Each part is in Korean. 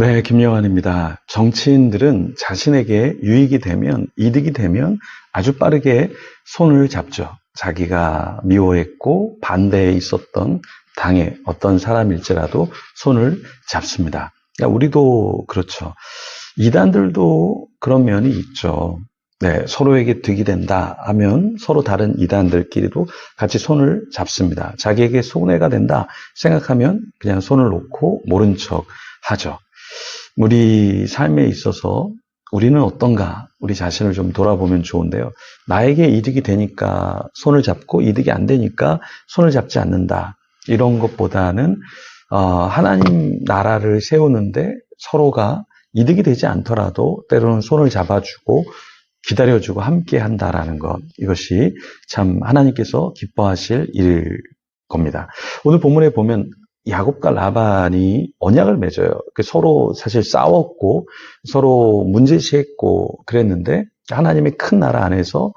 네, 김영환입니다. 정치인들은 자신에게 유익이 되면, 이득이 되면 아주 빠르게 손을 잡죠. 자기가 미워했고 반대에 있었던 당의 어떤 사람일지라도 손을 잡습니다. 그러니까 우리도 그렇죠. 이단들도 그런 면이 있죠. 네, 서로에게 득이 된다 하면 서로 다른 이단들끼리도 같이 손을 잡습니다. 자기에게 손해가 된다 생각하면 그냥 손을 놓고 모른 척 하죠. 우리 삶에 있어서 우리는 어떤가 우리 자신을 좀 돌아보면 좋은데요. 나에게 이득이 되니까 손을 잡고 이득이 안 되니까 손을 잡지 않는다. 이런 것보다는 어, 하나님 나라를 세우는데 서로가 이득이 되지 않더라도 때로는 손을 잡아주고 기다려주고 함께 한다라는 것 이것이 참 하나님께서 기뻐하실 일일 겁니다. 오늘 본문에 보면 야곱과 라반이 언약을 맺어요. 그 서로 사실 싸웠고 서로 문제시했고 그랬는데 하나님의 큰 나라 안에서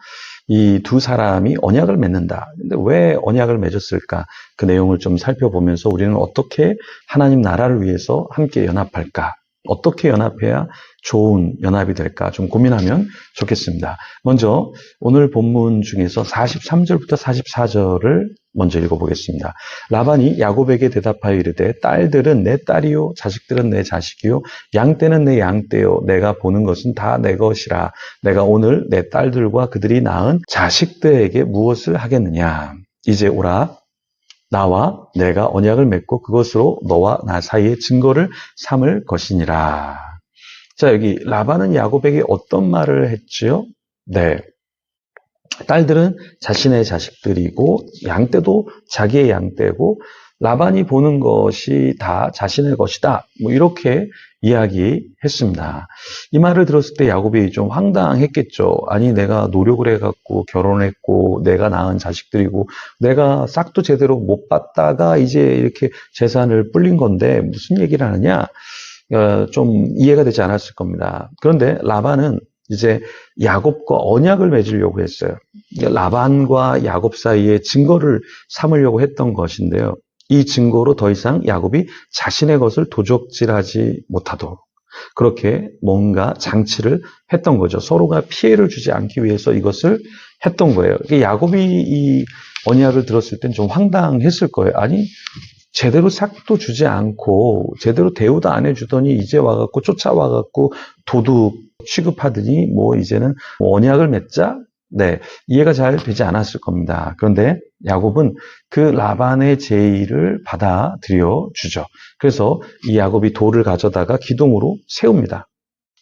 이 두 사람이 언약을 맺는다. 근데 왜 언약을 맺었을까? 그 내용을 좀 살펴보면서 우리는 어떻게 하나님 나라를 위해서 함께 연합할까? 어떻게 연합해야 좋은 연합이 될까 좀 고민하면 좋겠습니다. 먼저 오늘 본문 중에서 43절부터 44절을 먼저 읽어보겠습니다. 라반이 야곱에게 대답하여 이르되 딸들은 내 딸이요 자식들은 내 자식이요 양떼는 내 양떼요 내가 보는 것은 다 내 것이라 내가 오늘 내 딸들과 그들이 낳은 자식들에게 무엇을 하겠느냐 이제 오라 나와 내가 언약을 맺고 그것으로 너와 나 사이의 증거를 삼을 것이니라. 자, 여기 라반은 야곱에게 어떤 말을 했지요? 네. 딸들은 자신의 자식들이고 양떼도 자기의 양떼고 라반이 보는 것이 다 자신의 것이다. 뭐 이렇게 이야기했습니다. 이 말을 들었을 때 야곱이 좀 황당했겠죠. 아니 내가 노력을 해갖고 결혼했고 내가 낳은 자식들이고 내가 싹도 제대로 못 봤다가 이제 이렇게 재산을 불린 건데 무슨 얘기를 하느냐 어, 좀 이해가 되지 않았을 겁니다. 그런데 라반은 이제 야곱과 언약을 맺으려고 했어요. 라반과 야곱 사이에 증거를 삼으려고 했던 것인데요. 이 증거로 더 이상 야곱이 자신의 것을 도적질하지 못하도록 그렇게 뭔가 장치를 했던 거죠. 서로가 피해를 주지 않기 위해서 이것을 했던 거예요. 야곱이 이 언약을 들었을 땐 좀 황당했을 거예요. 아니 제대로 삭도 주지 않고 제대로 대우도 안 해주더니 이제 와갖고 쫓아와갖고 도둑 취급하더니 뭐 이제는 언약을 맺자 네, 이해가 잘 되지 않았을 겁니다. 그런데 야곱은 그 라반의 제의를 받아들여 주죠. 그래서 이 야곱이 돌을 가져다가 기둥으로 세웁니다.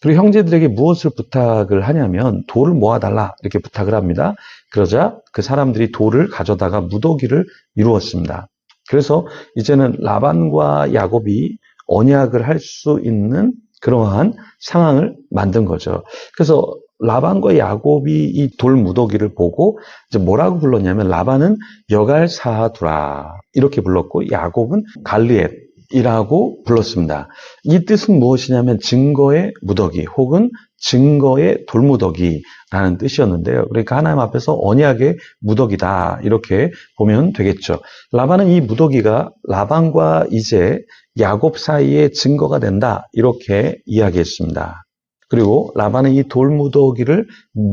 그리고 형제들에게 무엇을 부탁을 하냐면 돌을 모아달라 이렇게 부탁을 합니다. 그러자 그 사람들이 돌을 가져다가 무더기를 이루었습니다. 그래서 이제는 라반과 야곱이 언약을 할 수 있는 그러한 상황을 만든 거죠. 그래서 라반과 야곱이 이 돌 무더기를 보고 이제 뭐라고 불렀냐면 라반은 여갈 사두라 이렇게 불렀고 야곱은 갈리엣 이라고 불렀습니다. 이 뜻은 무엇이냐면 증거의 무더기 혹은 증거의 돌무더기라는 뜻이었는데요. 그러니까 하나님 앞에서 언약의 무더기다 이렇게 보면 되겠죠. 라반은 이 무더기가 라반과 이제 야곱 사이의 증거가 된다 이렇게 이야기했습니다. 그리고 라반은 이 돌무더기를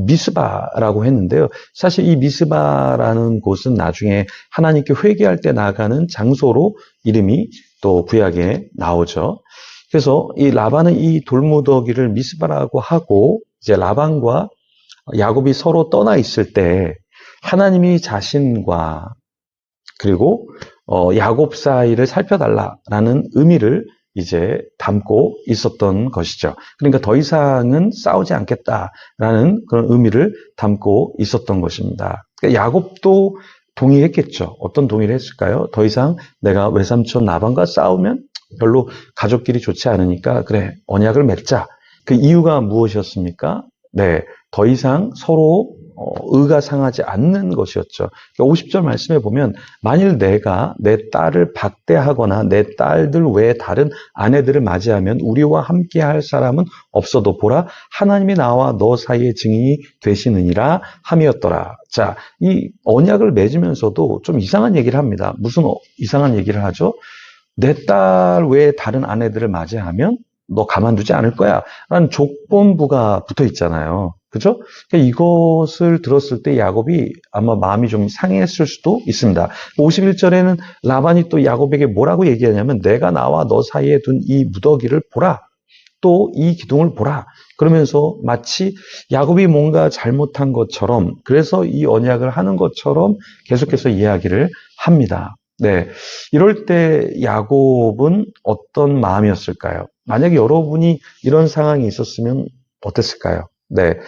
미스바라고 했는데요. 사실 이 미스바라는 곳은 나중에 하나님께 회개할 때 나가는 장소로 이름이 또 구약에 나오죠. 그래서 이 라반은 이 돌무더기를 미스바라고 하고 이제 라반과 야곱이 서로 떠나 있을 때 하나님이 자신과 그리고 어, 야곱 사이를 살펴달라라는 의미를 이제 담고 있었던 것이죠. 그러니까 더 이상은 싸우지 않겠다라는 그런 의미를 담고 있었던 것입니다. 그러니까 야곱도 동의했겠죠. 어떤 동의를 했을까요? 더 이상 내가 외삼촌 나반과 싸우면 별로 가족끼리 좋지 않으니까 그래 언약을 맺자. 그 이유가 무엇이었습니까? 네, 더 이상 서로 어, 의가 상하지 않는 것이었죠. 50절 그러니까 말씀에 보면 만일 내가 내 딸을 박대하거나 내 딸들 외에 다른 아내들을 맞이하면 우리와 함께 할 사람은 없어도 보라 하나님이 나와 너 사이의 증인이 되시느니라 함이었더라. 자, 이 언약을 맺으면서도 좀 이상한 얘기를 합니다. 무슨 어, 이상한 얘기를 하죠? 내 딸 외에 다른 아내들을 맞이하면 너 가만두지 않을 거야. 라는 조건부가 붙어 있잖아요. 그죠? 그러니까 이것을 들었을 때 야곱이 아마 마음이 좀 상했을 수도 있습니다. 51절에는 라반이 또 야곱에게 뭐라고 얘기하냐면 내가 나와 너 사이에 둔 이 무더기를 보라. 또 이 기둥을 보라. 그러면서 마치 야곱이 뭔가 잘못한 것처럼 그래서 이 언약을 하는 것처럼 계속해서 이야기를 합니다. 네. 이럴 때 야곱은 어떤 마음이었을까요? 만약에 여러분이 이런 상황이 있었으면 어땠을까요? 네.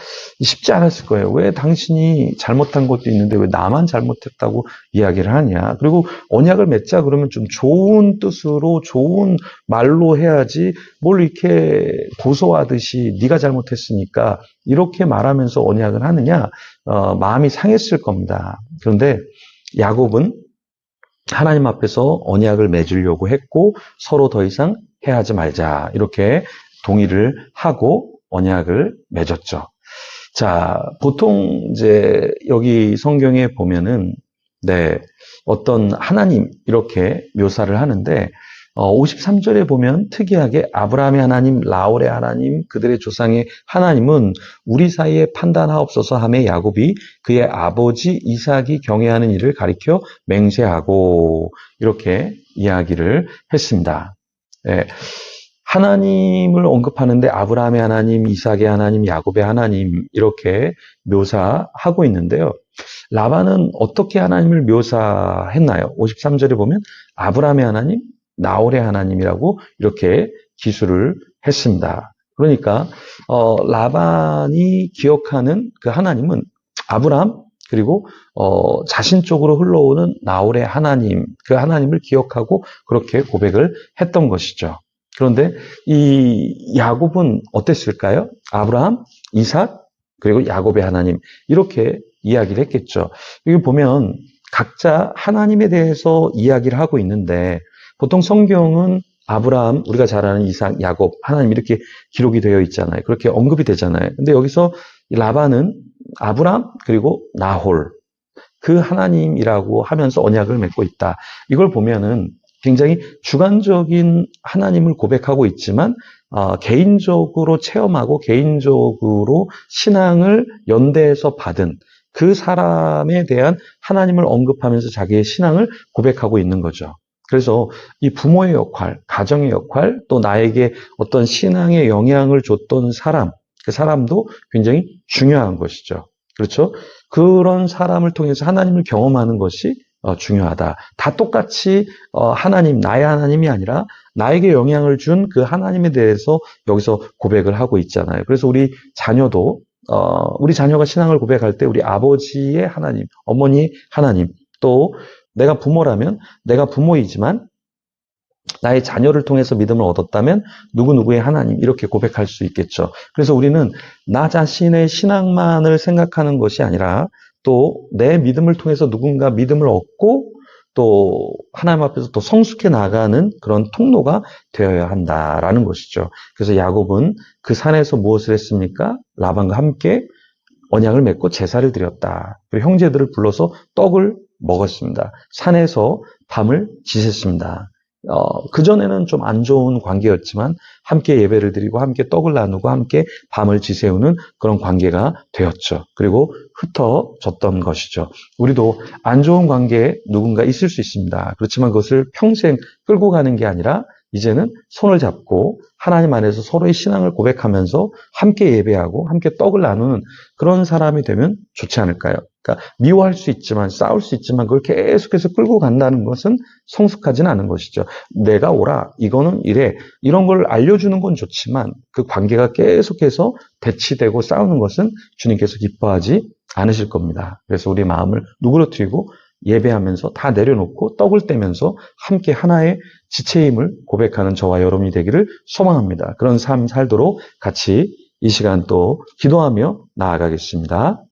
쉽지 않았을 거예요. 왜 당신이 잘못한 것도 있는데 왜 나만 잘못했다고 이야기를 하냐. 그리고 언약을 맺자 그러면 좀 좋은 뜻으로 좋은 말로 해야지 뭘 이렇게 고소하듯이 네가 잘못했으니까 이렇게 말하면서 언약을 하느냐. 어, 마음이 상했을 겁니다. 그런데 야곱은 하나님 앞에서 언약을 맺으려고 했고 서로 더 이상 해하지 말자. 이렇게 동의를 하고 언약을 맺었죠. 자, 보통 이제 여기 성경에 보면은 네, 어떤 하나님 이렇게 묘사를 하는데 어, 53절에 보면 특이하게 아브라함의 하나님, 라울의 하나님, 그들의 조상의 하나님은 우리 사이에 판단하옵소서 함에 야곱이 그의 아버지 이삭이 경외하는 일을 가리켜 맹세하고 이렇게 이야기를 했습니다. 예, 하나님을 언급하는데 아브라함의 하나님, 이삭의 하나님, 야곱의 하나님 이렇게 묘사하고 있는데요. 라반은 어떻게 하나님을 묘사했나요? 53절에 보면 아브라함의 하나님, 나홀의 하나님이라고 이렇게 기술을 했습니다. 그러니까 어, 라반이 기억하는 그 하나님은 아브라함 그리고 어, 자신 쪽으로 흘러오는 나홀의 하나님 그 하나님을 기억하고 그렇게 고백을 했던 것이죠. 그런데 이 야곱은 어땠을까요? 아브라함, 이삭, 그리고 야곱의 하나님 이렇게 이야기를 했겠죠. 여기 보면 각자 하나님에 대해서 이야기를 하고 있는데 보통 성경은 아브라함, 우리가 잘 아는 이삭, 야곱, 하나님 이렇게 기록이 되어 있잖아요. 그렇게 언급이 되잖아요. 근데 여기서 라반은 아브라함 그리고 나홀 그 하나님이라고 하면서 언약을 맺고 있다. 이걸 보면은 굉장히 주관적인 하나님을 고백하고 있지만 어, 개인적으로 체험하고 개인적으로 신앙을 연대해서 받은 그 사람에 대한 하나님을 언급하면서 자기의 신앙을 고백하고 있는 거죠. 그래서 이 부모의 역할, 가정의 역할, 또 나에게 어떤 신앙의 영향을 줬던 사람, 그 사람도 굉장히 중요한 것이죠. 그렇죠? 그런 사람을 통해서 하나님을 경험하는 것이 어, 중요하다. 다 똑같이 어, 하나님, 나의 하나님이 아니라 나에게 영향을 준 그 하나님에 대해서 여기서 고백을 하고 있잖아요. 그래서 우리 자녀도 어, 우리 자녀가 신앙을 고백할 때 우리 아버지의 하나님, 어머니의 하나님, 또 내가 부모라면 내가 부모이지만 나의 자녀를 통해서 믿음을 얻었다면 누구누구의 하나님 이렇게 고백할 수 있겠죠. 그래서 우리는 나 자신의 신앙만을 생각하는 것이 아니라 또 내 믿음을 통해서 누군가 믿음을 얻고 또 하나님 앞에서 더 성숙해 나가는 그런 통로가 되어야 한다라는 것이죠. 그래서 야곱은 그 산에서 무엇을 했습니까? 라반과 함께 언약을 맺고 제사를 드렸다. 그리고 형제들을 불러서 떡을 먹었습니다. 산에서 밤을 지샜습니다. 어, 그전에는 좀 안 좋은 관계였지만 함께 예배를 드리고 함께 떡을 나누고 함께 밤을 지새우는 그런 관계가 되었죠. 그리고 흩어졌던 것이죠. 우리도 안 좋은 관계에 누군가 있을 수 있습니다. 그렇지만 그것을 평생 끌고 가는 게 아니라 이제는 손을 잡고 하나님 안에서 서로의 신앙을 고백하면서 함께 예배하고 함께 떡을 나누는 그런 사람이 되면 좋지 않을까요? 그러니까 미워할 수 있지만 싸울 수 있지만 그걸 계속해서 끌고 간다는 것은 성숙하지는 않은 것이죠. 내가 오라 이거는 이래 이런 걸 알려주는 건 좋지만 그 관계가 계속해서 대치되고 싸우는 것은 주님께서 기뻐하지 않으실 겁니다. 그래서 우리 마음을 누그러뜨리고 예배하면서 다 내려놓고 떡을 떼면서 함께 하나의 지체임을 고백하는 저와 여러분이 되기를 소망합니다. 그런 삶 살도록 같이 이 시간 또 기도하며 나아가겠습니다.